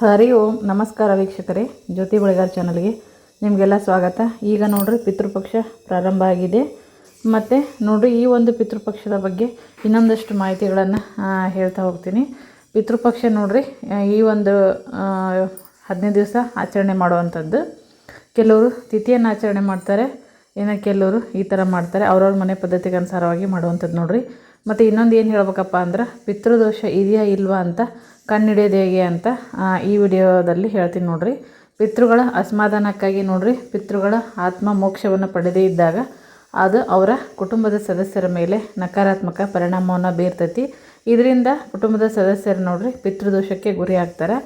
ಹರಿ ಓಂ, ನಮಸ್ಕಾರ ವೀಕ್ಷಕರೇ, ಜ್ಯೋತಿ ಬಳಿಗಾರ್ ಚಾನಲ್ಗೆ ನಿಮಗೆಲ್ಲ ಸ್ವಾಗತ. ಈಗ ನೋಡ್ರಿ, ಪಿತೃಪಕ್ಷ ಪ್ರಾರಂಭ ಆಗಿದೆ. ಮತ್ತು ನೋಡ್ರಿ, ಈ ಒಂದು ಪಿತೃಪಕ್ಷದ ಬಗ್ಗೆ ಇನ್ನೊಂದಷ್ಟು ಮಾಹಿತಿಗಳನ್ನು ಹೇಳ್ತಾ ಹೋಗ್ತೀನಿ. ಪಿತೃಪಕ್ಷ ನೋಡ್ರಿ, ಈ ಒಂದು ಹದಿನೈದು ದಿವಸ ಆಚರಣೆ ಮಾಡುವಂಥದ್ದು. ಕೆಲವರು ತಿಥಿಯನ್ನು ಆಚರಣೆ ಮಾಡ್ತಾರೆ ಇನ್ನು ಕೆಲವರು ಈ ಥರ ಮಾಡ್ತಾರೆ. ಅವ್ರವ್ರ ಮನೆ ಪದ್ಧತಿಗೆ ಅನುಸಾರವಾಗಿ ಮಾಡುವಂಥದ್ದು ನೋಡ್ರಿ. ಮತ್ತು ಇನ್ನೊಂದು ಏನು ಹೇಳ್ಬೇಕಪ್ಪ ಅಂದ್ರೆ, ಪಿತೃದೋಷ ಇದೆಯಾ ಇಲ್ವಾ ಅಂತ ಕಣ್ಣಿಡಿಯೋದು ಹೇಗೆ ಅಂತ ಈ ವಿಡಿಯೋದಲ್ಲಿ ಹೇಳ್ತೀನಿ ನೋಡಿರಿ. ಪಿತೃಗಳ ಅಸಮಾಧಾನಕ್ಕಾಗಿ ನೋಡಿರಿ, ಪಿತೃಗಳ ಆತ್ಮ ಮೋಕ್ಷವನ್ನು ಪಡೆದೇ ಇದ್ದಾಗ ಅದು ಅವರ ಕುಟುಂಬದ ಸದಸ್ಯರ ಮೇಲೆ ನಕಾರಾತ್ಮಕ ಪರಿಣಾಮವನ್ನು ಬೀರ್ತೈತಿ. ಇದರಿಂದ ಕುಟುಂಬದ ಸದಸ್ಯರು ನೋಡ್ರಿ ಪಿತೃದೋಷಕ್ಕೆ ಗುರಿ ಆಗ್ತಾರೆ.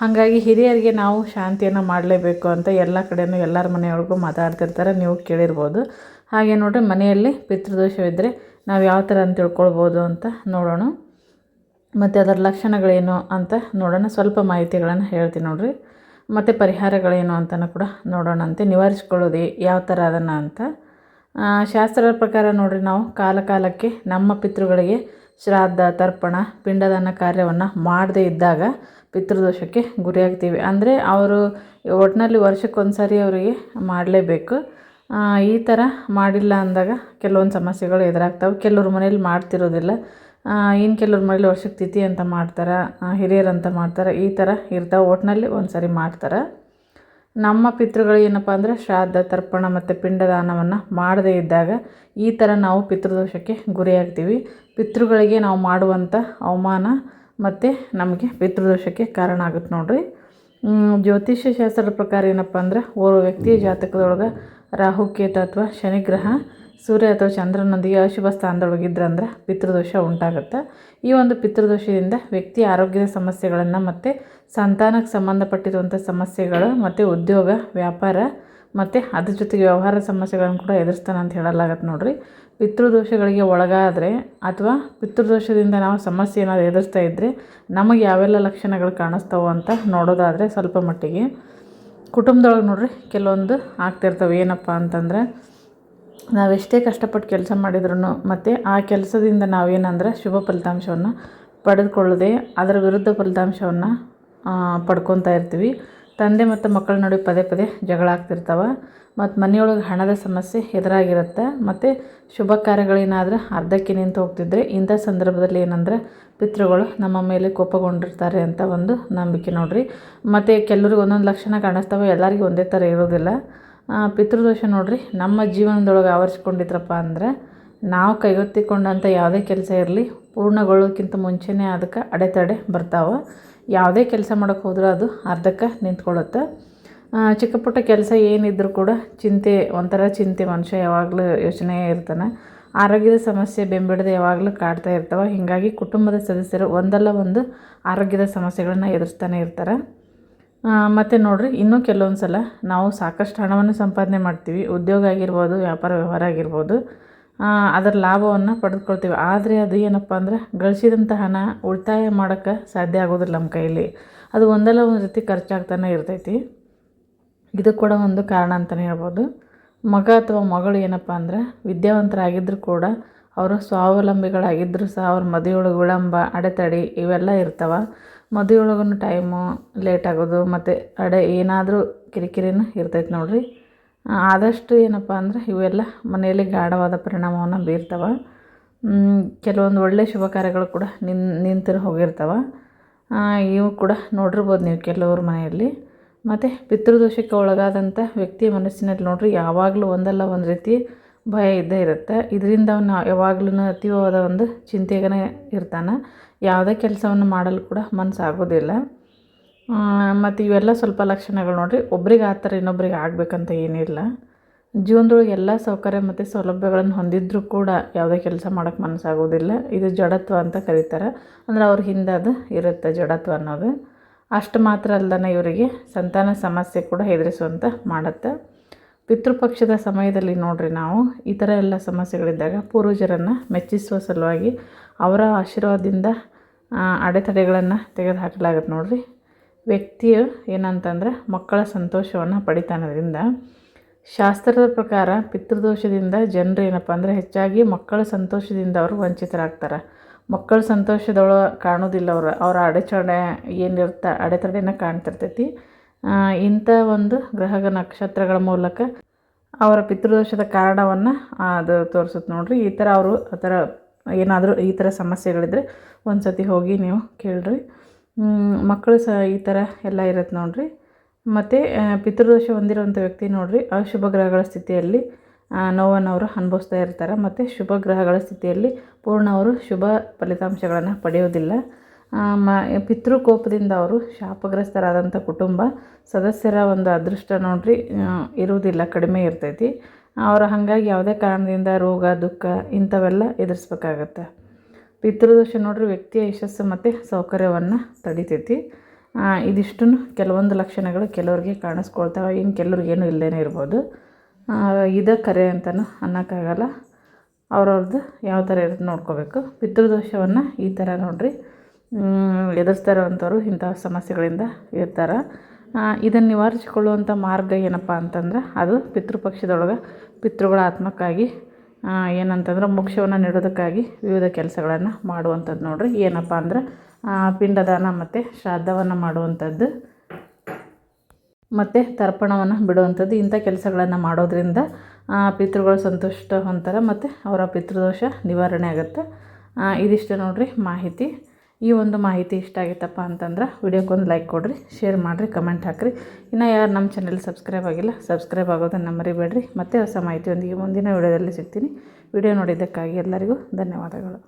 ಹಾಗಾಗಿ ಹಿರಿಯರಿಗೆ ನಾವು ಶಾಂತಿಯನ್ನು ಮಾಡಲೇಬೇಕು ಅಂತ ಎಲ್ಲ ಕಡೆನೂ ಎಲ್ಲರ ಮನೆಯೊಳಗೂ ಮಾತಾಡ್ತಿರ್ತಾರೆ, ನೀವು ಕೇಳಿರ್ಬೋದು. ಹಾಗೆ ನೋಡಿರಿ ಮನೆಯಲ್ಲಿ ಪಿತೃದೋಷವಿದ್ದರೆ ನಾವು ಯಾವ ಥರ ಅಂತ ತಿಳ್ಕೊಳ್ಬೋದು ಅಂತ ನೋಡೋಣ. ಮತ್ತು ಅದರ ಲಕ್ಷಣಗಳೇನು ಅಂತ ನೋಡೋಣ. ಸ್ವಲ್ಪ ಮಾಹಿತಿಗಳನ್ನು ಹೇಳ್ತೀನಿ ನೋಡಿರಿ. ಮತ್ತು ಪರಿಹಾರಗಳೇನು ಅಂತಲೂ ಕೂಡ ನೋಡೋಣಂತೆ ನಿವಾರಿಸ್ಕೊಳ್ಳೋದು ಯಾವ ಥರ ಅದನ್ನು ಅಂತ. ಶಾಸ್ತ್ರದ ಪ್ರಕಾರ ನೋಡಿರಿ ನಾವು ಕಾಲ ಕಾಲಕ್ಕೆ ನಮ್ಮ ಪಿತೃಗಳಿಗೆ ಶ್ರಾದ್ದ, ತರ್ಪಣ, ಪಿಂಡದಾನ ಕಾರ್ಯವನ್ನು ಮಾಡದೇ ಇದ್ದಾಗ ಪಿತೃದೋಷಕ್ಕೆ ಗುರಿಯಾಗ್ತೀವಿ. ಅಂದರೆ ಅವರು ಒಟ್ಟಿನಲ್ಲಿ ವರ್ಷಕ್ಕೊಂದು ಸಾರಿ ಅವರಿಗೆ ಮಾಡಲೇಬೇಕು. ಈ ಥರ ಮಾಡಿಲ್ಲ ಅಂದಾಗ ಕೆಲವೊಂದು ಸಮಸ್ಯೆಗಳು ಎದುರಾಗ್ತವೆ. ಕೆಲವ್ರ ಮನೇಲಿ ಮಾಡ್ತಿರೋದಿಲ್ಲ. ಇನ್ನು ಕೆಲವ್ರ ಮನೇಲಿ ವರ್ಷಕ್ಕೆ ತಿಥಿ ಅಂತ ಮಾಡ್ತಾರೆ ಹಿರಿಯರು ಅಂತ ಮಾಡ್ತಾರೆ, ಈ ಥರ ಇರ್ತಾವೆ. ಒಟ್ಟಿನಲ್ಲಿ ಒಂದು ಸರಿ ಮಾಡ್ತಾರೆ. ನಮ್ಮ ಪಿತೃಗಳು ಏನಪ್ಪ ಅಂದರೆ ಶ್ರಾದ್ದ, ತರ್ಪಣ ಮತ್ತು ಪಿಂಡದಾನವನ್ನು ಮಾಡದೇ ಇದ್ದಾಗ ಈ ಥರ ನಾವು ಪಿತೃದೋಷಕ್ಕೆ ಗುರಿಯಾಗ್ತೀವಿ. ಪಿತೃಗಳಿಗೆ ನಾವು ಮಾಡುವಂಥ ಅವಮಾನ ಮತ್ತು ನಮಗೆ ಪಿತೃದೋಷಕ್ಕೆ ಕಾರಣ ಆಗುತ್ತೆ ನೋಡಿರಿ. ಜ್ಯೋತಿಷ್ಯ ಶಾಸ್ತ್ರದ ಪ್ರಕಾರ ಏನಪ್ಪ ಅಂದ್ರೆ ಓರ್ವ ವ್ಯಕ್ತಿಯ ಜಾತಕದೊಳಗೆ ರಾಹು ಕೇತು ಅಥವಾ ಶನಿಗ್ರಹ, ಸೂರ್ಯ ಅಥವಾ ಚಂದ್ರನೊಂದಿಗೆ ಅಶುಭ ಸ್ಥಾನದೊಳಗಿದ್ರಂದ್ರೆ ಪಿತೃದೋಷ ಉಂಟಾಗುತ್ತೆ. ಈ ಒಂದು ಪಿತೃದೋಷದಿಂದ ವ್ಯಕ್ತಿ ಆರೋಗ್ಯದ ಸಮಸ್ಯೆಗಳನ್ನು ಮತ್ತು ಸಂತಾನಕ್ಕೆ ಸಂಬಂಧಪಟ್ಟಿರುವಂಥ ಸಮಸ್ಯೆಗಳು ಮತ್ತು ಉದ್ಯೋಗ, ವ್ಯಾಪಾರ ಮತ್ತು ಅದ್ರ ಜೊತೆಗೆ ವ್ಯವಹಾರ ಸಮಸ್ಯೆಗಳನ್ನು ಕೂಡ ಎದುರಿಸ್ತಾನೆ ಅಂತ ಹೇಳಲಾಗತ್ತೆ ನೋಡಿರಿ. ಪಿತೃದೋಷಗಳಿಗೆ ಒಳಗಾದರೆ ಅಥವಾ ಪಿತೃದೋಷದಿಂದ ನಾವು ಸಮಸ್ಯೆ ಏನಾದರೂ ಎದುರಿಸ್ತಾ ಇದ್ದರೆ ನಮಗೆ ಯಾವೆಲ್ಲ ಲಕ್ಷಣಗಳು ಕಾಣಿಸ್ತಾವೆ ಅಂತ ನೋಡೋದಾದರೆ ಸ್ವಲ್ಪ ಮಟ್ಟಿಗೆ ಕುಟುಂಬದೊಳಗೆ ನೋಡ್ರಿ ಕೆಲವೊಂದು ಆಗ್ತಿರ್ತವೆ. ಏನಪ್ಪ ಅಂತಂದ್ರೆ ನಾವೆಷ್ಟೇ ಕಷ್ಟಪಟ್ಟು ಕೆಲಸ ಮಾಡಿದ್ರು ಮತ್ತು ಆ ಕೆಲಸದಿಂದ ನಾವೇನಂದ್ರೆ ಶುಭ ಫಲಿತಾಂಶವನ್ನು ಪಡೆದುಕೊಳ್ಳದೆ ಅದರ ವಿರುದ್ಧ ಫಲಿತಾಂಶವನ್ನು ಪಡ್ಕೊತಾ ಇರ್ತೀವಿ. ತಂದೆ ಮತ್ತು ಮಕ್ಕಳ ನಡುವೆ ಪದೇ ಪದೇ ಜಗಳ ಆಗ್ತಿರ್ತಾವೆ. ಮತ್ತು ಮನೆಯೊಳಗೆ ಹಣದ ಸಮಸ್ಯೆ ಎದುರಾಗಿರುತ್ತೆ. ಮತ್ತು ಶುಭ ಕಾರ್ಯಗಳೇನಾದರೂ ಅರ್ಧಕ್ಕೆ ನಿಂತು ಹೋಗ್ತಿದ್ರೆ ಇಂಥ ಸಂದರ್ಭದಲ್ಲಿ ಏನಂದ್ರೆ ಪಿತೃಗಳು ನಮ್ಮ ಮೇಲೆ ಕೋಪಗೊಂಡಿರ್ತಾರೆ ಅಂತ ಒಂದು ನಂಬಿಕೆ ನೋಡ್ರಿ. ಮತ್ತು ಕೆಲವ್ರಿಗೆ ಒಂದೊಂದು ಲಕ್ಷಣ ಕಾಣಿಸ್ತವೆ. ಎಲ್ಲರಿಗೂ ಒಂದೇ ಥರ ಇರೋದಿಲ್ಲ. ಪಿತೃದೋಷ ನೋಡ್ರಿ, ನಮ್ಮ ಜೀವನದೊಳಗೆ ಆವರಿಸ್ಕೊಂಡಿದ್ರಪ್ಪ ಅಂದ್ರೆ ನಾವು ಕೈಗೊತ್ತಿಕೊಂಡಂಥ ಯಾವುದೇ ಕೆಲಸ ಇರಲಿ, ಪೂರ್ಣಗೊಳ್ಳೋಕ್ಕಿಂತ ಮುಂಚೆನೇ ಅದಕ್ಕೆ ಅಡೆತಡೆ ಬರ್ತಾವೆ. ಯಾವುದೇ ಕೆಲಸ ಮಾಡೋಕ್ಕೆ ಹೋದರೂ ಅದು ಅರ್ಧಕ್ಕೆ ನಿಂತ್ಕೊಳ್ಳುತ್ತೆ. ಚಿಕ್ಕ ಪುಟ್ಟ ಕೆಲಸ ಏನಿದ್ದರೂ ಕೂಡ ಚಿಂತೆ, ಒಂಥರ ಚಿಂತೆ ಮನುಷ್ಯ ಯಾವಾಗಲೂ ಯೋಚನೆ ಇರ್ತಾನೆ. ಆರೋಗ್ಯದ ಸಮಸ್ಯೆ ಬೆಂಬಿಡದೆ ಯಾವಾಗಲೂ ಕಾಡ್ತಾ ಇರ್ತವೆ. ಹೀಗಾಗಿ ಕುಟುಂಬದ ಸದಸ್ಯರು ಒಂದಲ್ಲ ಒಂದು ಆರೋಗ್ಯದ ಸಮಸ್ಯೆಗಳನ್ನ ಎದುರಿಸ್ತಾನೆ ಇರ್ತಾರೆ. ಮತ್ತು ನೋಡಿರಿ, ಇನ್ನೂ ಕೆಲವೊಂದು ಸಲ ನಾವು ಸಾಕಷ್ಟು ಹಣವನ್ನು ಸಂಪಾದನೆ ಮಾಡ್ತೀವಿ. ಉದ್ಯೋಗ ಆಗಿರ್ಬೋದು, ವ್ಯಾಪಾರ ವ್ಯವಹಾರ ಆಗಿರ್ಬೋದು. ಅದರ ಲಾಭವನ್ನು ಪಡೆದುಕೊಳ್ತೀವಿ. ಆದರೆ ಅದು ಏನಪ್ಪ ಅಂದ್ರೆ ಗಳಿಸಿದಂಥ ಹಣ ಉಳಿತಾಯ ಮಾಡೋಕ್ಕೆ ಸಾಧ್ಯ ಆಗೋದಿಲ್ಲ ನಮ್ಮ ಕೈಯಲ್ಲಿ. ಅದು ಒಂದಲ್ಲ ಒಂದು ರೀತಿ ಖರ್ಚಾಗ್ತಾನೆ ಇರ್ತೈತಿ. ಇದು ಕೂಡ ಒಂದು ಕಾರಣ ಅಂತಲೇ ಹೇಳ್ಬೋದು. ಮಗ ಅಥವಾ ಮಗಳು ಏನಪ್ಪ ಅಂದ್ರೆ ವಿದ್ಯಾವಂತರಾಗಿದ್ದರೂ ಕೂಡ ಅವರು ಸ್ವಾವಲಂಬಿಗಳಾಗಿದ್ದರೂ ಸಹ ಅವ್ರ ಮದುವೆಯೊಳಗೆ ವಿಳಂಬ, ಅಡೆತಡೆ ಇವೆಲ್ಲ ಇರ್ತವೆ. ಮದುವೆಯೊಳಗೂ ಟೈಮು ಲೇಟ್ ಆಗೋದು, ಮತ್ತು ಅಡೆ ಏನಾದರೂ ಕಿರಿಕಿರಿನೂ ಇರ್ತೈತೆ ನೋಡ್ರಿ. ಆದಷ್ಟು ಏನಪ್ಪ ಅಂದ್ರೆ ಇವೆಲ್ಲ ಮನೆಯಲ್ಲಿ ಗಾಢವಾದ ಪರಿಣಾಮವನ್ನು ಬೀರ್ತವೆ. ಕೆಲವೊಂದು ಒಳ್ಳೆಯ ಶುಭ ಕಾರ್ಯಗಳು ಕೂಡ ನಿನ್, ನಿಂತಿರು ಹೋಗಿರ್ತವೆ. ಇವು ಕೂಡ ನೋಡಿರ್ಬೋದು ನೀವು ಕೆಲವ್ರ ಮನೆಯಲ್ಲಿ. ಮತ್ತು ಪಿತೃದೋಷಕ್ಕೆ ಒಳಗಾದಂಥ ವ್ಯಕ್ತಿಯ ಮನಸ್ಸಿನಲ್ಲಿ ನೋಡ್ರಿ, ಯಾವಾಗಲೂ ಒಂದಲ್ಲ ಒಂದು ರೀತಿ ಭಯ ಇದ್ದೇ ಇರುತ್ತೆ. ಇದರಿಂದ ಅವನು ಯಾವಾಗ್ಲೂ ಅತೀವವಾದ ಒಂದು ಚಿಂತೆಗನೇ ಇರ್ತಾನೆ. ಯಾವುದೇ ಕೆಲಸವನ್ನು ಮಾಡಲು ಕೂಡ ಮನಸ್ಸಾಗೋದಿಲ್ಲ. ಮತ್ತು ಇವೆಲ್ಲ ಸ್ವಲ್ಪ ಲಕ್ಷಣಗಳು ನೋಡಿರಿ. ಒಬ್ರಿಗೆ ಆ ಥರ ಇನ್ನೊಬ್ರಿಗೆ ಆಗಬೇಕಂತ ಏನಿಲ್ಲ. ಜೀವನದೊಳಗೆ ಎಲ್ಲ ಸೌಕರ್ಯ ಮತ್ತು ಸೌಲಭ್ಯಗಳನ್ನು ಹೊಂದಿದ್ರೂ ಕೂಡ ಯಾವುದೇ ಕೆಲಸ ಮಾಡೋಕ್ಕೆ ಮನಸ್ಸಾಗೋದಿಲ್ಲ. ಇದು ಜಡತ್ವ ಅಂತ ಕರೀತಾರೆ. ಅಂದರೆ ಅವ್ರ ಹಿಂದೆ ಅದು ಇರುತ್ತೆ ಜಡತ್ವ ಅನ್ನೋದು. ಅಷ್ಟು ಮಾತ್ರ ಅಲ್ದನೆ ಇವರಿಗೆ ಸಂತಾನ ಸಮಸ್ಯೆ ಕೂಡ ಎದುರಿಸುವಂತ ಮಾಡುತ್ತೆ. ಪಿತೃಪಕ್ಷದ ಸಮಯದಲ್ಲಿ ನೋಡ್ರಿ ನಾವು, ಈ ಥರ ಎಲ್ಲ ಸಮಸ್ಯೆಗಳಿದ್ದಾಗ ಪೂರ್ವಜರನ್ನು ಮೆಚ್ಚಿಸುವ ಸಲುವಾಗಿ ಅವರ ಆಶೀರ್ವಾದದಿಂದ ಅಡೆತಡೆಗಳನ್ನು ತೆಗೆದುಹಾಕಲಾಗುತ್ತೆ ನೋಡ್ರಿ. ವ್ಯಕ್ತಿಯು ಏನಂತಂದ್ರೆ ಮಕ್ಕಳ ಸಂತೋಷವನ್ನು ಪಡಿತಾನದ್ರಿಂದ ಶಾಸ್ತ್ರದ ಪ್ರಕಾರ ಪಿತೃದೋಷದಿಂದ ಜನರು ಏನಪ್ಪ ಅಂದರೆ ಹೆಚ್ಚಾಗಿ ಮಕ್ಕಳ ಸಂತೋಷದಿಂದ ಅವರು ವಂಚಿತರಾಗ್ತಾರೆ. ಮಕ್ಕಳ ಸಂತೋಷದೊಳ ಕಾಣೋದಿಲ್ಲ ಅವರು. ಅವರ ಅಡೆಚಣೆ ಏನಿರ್ತ, ಅಡೆತಡೆನ ಕಾಣ್ತಿರ್ತೈತಿ. ಇಂಥ ಒಂದು ಗ್ರಹಗ ನಕ್ಷತ್ರಗಳ ಮೂಲಕ ಅವರ ಪಿತೃದೋಷದ ಕಾರಣವನ್ನು ಅದು ತೋರಿಸುತ್ತೆ ನೋಡ್ರಿ. ಈ ಥರ ಅವರು ಆ ಥರ ಏನಾದರೂ ಈ ಥರ ಸಮಸ್ಯೆಗಳಿದ್ರೆ ಒಂದು ಸತಿ ಹೋಗಿ ನೀವು ಕೇಳ್ರಿ. ಮಕ್ಕಳು ಸಹ ಈ ಥರ ಎಲ್ಲ ಇರುತ್ತೆ ನೋಡಿರಿ. ಮತ್ತು ಪಿತೃದೋಷ ಹೊಂದಿರುವಂಥ ವ್ಯಕ್ತಿ ನೋಡಿರಿ ಅಶುಭ ಗ್ರಹಗಳ ಸ್ಥಿತಿಯಲ್ಲಿ ನೋವನ್ನು ಅವರು ಅನುಭವಿಸ್ತಾ ಇರ್ತಾರೆ. ಮತ್ತು ಶುಭ ಗ್ರಹಗಳ ಸ್ಥಿತಿಯಲ್ಲಿ ಪೂರ್ಣ ಅವರು ಶುಭ ಫಲಿತಾಂಶಗಳನ್ನು ಪಡೆಯೋದಿಲ್ಲ ಆ, ಮ ಪಿತೃಕೋಪದಿಂದ ಅವರು ಶಾಪಗ್ರಸ್ತರಾದಂಥ ಕುಟುಂಬ ಸದಸ್ಯರ ಒಂದು ಅದೃಷ್ಟ ನೋಡಿರಿ ಇರುವುದಿಲ್ಲ ಕಡಿಮೆ ಇರ್ತೈತಿ. ಅವರು ಹಾಗಾಗಿ ಯಾವುದೇ ಕಾರಣದಿಂದ ರೋಗ ದುಃಖ ಇಂಥವೆಲ್ಲ ಎದುರಿಸ್ಬೇಕಾಗತ್ತೆ. ಪಿತೃದೋಷ ನೋಡ್ರಿ ವ್ಯಕ್ತಿಯ ಯಶಸ್ಸು ಮತ್ತು ಸೌಕರ್ಯವನ್ನು ತಡಿತೈತಿ. ಇದಿಷ್ಟು ಕೆಲವೊಂದು ಲಕ್ಷಣಗಳು ಕೆಲವ್ರಿಗೆ ಕಾಣಿಸ್ಕೊಳ್ತಾವೆ. ಇನ್ನು ಕೆಲವ್ರಿಗೇನು ಇಲ್ಲದೇ ಇರ್ಬೋದು. ಇದು ಕರೆ ಅಂತಲೂ ಅನ್ನೋಕ್ಕಾಗಲ್ಲ. ಅವ್ರವ್ರದ್ದು ಯಾವ ಥರ ಇರುತ್ತೆ ನೋಡ್ಕೋಬೇಕು. ಪಿತೃದೋಷವನ್ನು ಈ ಥರ ನೋಡ್ರಿ. ಎದುರಿಸ್ತಾ ಇರೋವಂಥವ್ರು ಇಂಥ ಸಮಸ್ಯೆಗಳಿಂದ ಇರ್ತಾರೆ. ಇದನ್ನು ನಿವಾರಿಸಿಕೊಳ್ಳುವಂಥ ಮಾರ್ಗ ಏನಪ್ಪ ಅಂತಂದ್ರೆ ಅದು ಪಿತೃಪಕ್ಷದೊಳಗೆ ಪಿತೃಗಳ ಆತ್ಮಕ್ಕಾಗಿ ಏನಂತಂದ್ರೆ ಮೋಕ್ಷವನ್ನು ನೀಡೋದಕ್ಕಾಗಿ ವಿವಿಧ ಕೆಲಸಗಳನ್ನು ಮಾಡುವಂಥದ್ದು ನೋಡಿರಿ. ಏನಪ್ಪ ಅಂದ್ರೆ ಪಿಂಡದಾನ ಮತ್ತು ಶ್ರಾದ್ದವನ್ನು ಮಾಡುವಂಥದ್ದು, ಮತ್ತು ತರ್ಪಣವನ್ನು ಬಿಡುವಂಥದ್ದು, ಇಂಥ ಕೆಲಸಗಳನ್ನು ಮಾಡೋದ್ರಿಂದ ಪಿತೃಗಳು ಸಂತುಷ್ಟ ಹೊಂತಾರೆ ಮತ್ತು ಅವರ ಪಿತೃದೋಷ ನಿವಾರಣೆ ಆಗುತ್ತೆ. ಇದಿಷ್ಟು ನೋಡಿರಿ ಮಾಹಿತಿ. ಈ ಒಂದು ಮಾಹಿತಿ ಇಷ್ಟ ಆಗಿತ್ತಪ್ಪ ಅಂತಂದ್ರೆ ವಿಡಿಯೋಕ್ಕೊಂದು ಲೈಕ್ ಕೊಡಿರಿ, ಶೇರ್ ಮಾಡಿರಿ, ಕಮೆಂಟ್ ಹಾಕಿರಿ. ಇನ್ನು ಯಾರು ನಮ್ಮ ಚಾನೆಲ್ ಸಬ್ಸ್ಕ್ರೈಬ್ ಆಗಿಲ್ಲ ಸಬ್ಸ್ಕ್ರೈಬ್ ಆಗೋದನ್ನು ಮರಿಬೇಡ್ರಿ. ಮತ್ತೆ ಹೊಸ ಮಾಹಿತಿಯೊಂದಿಗೆ ಮುಂದಿನ ವಿಡಿಯೋದಲ್ಲಿ ಸಿಗ್ತೀನಿ. ವಿಡಿಯೋ ನೋಡಿದ್ದಕ್ಕಾಗಿ ಎಲ್ಲರಿಗೂ ಧನ್ಯವಾದಗಳು.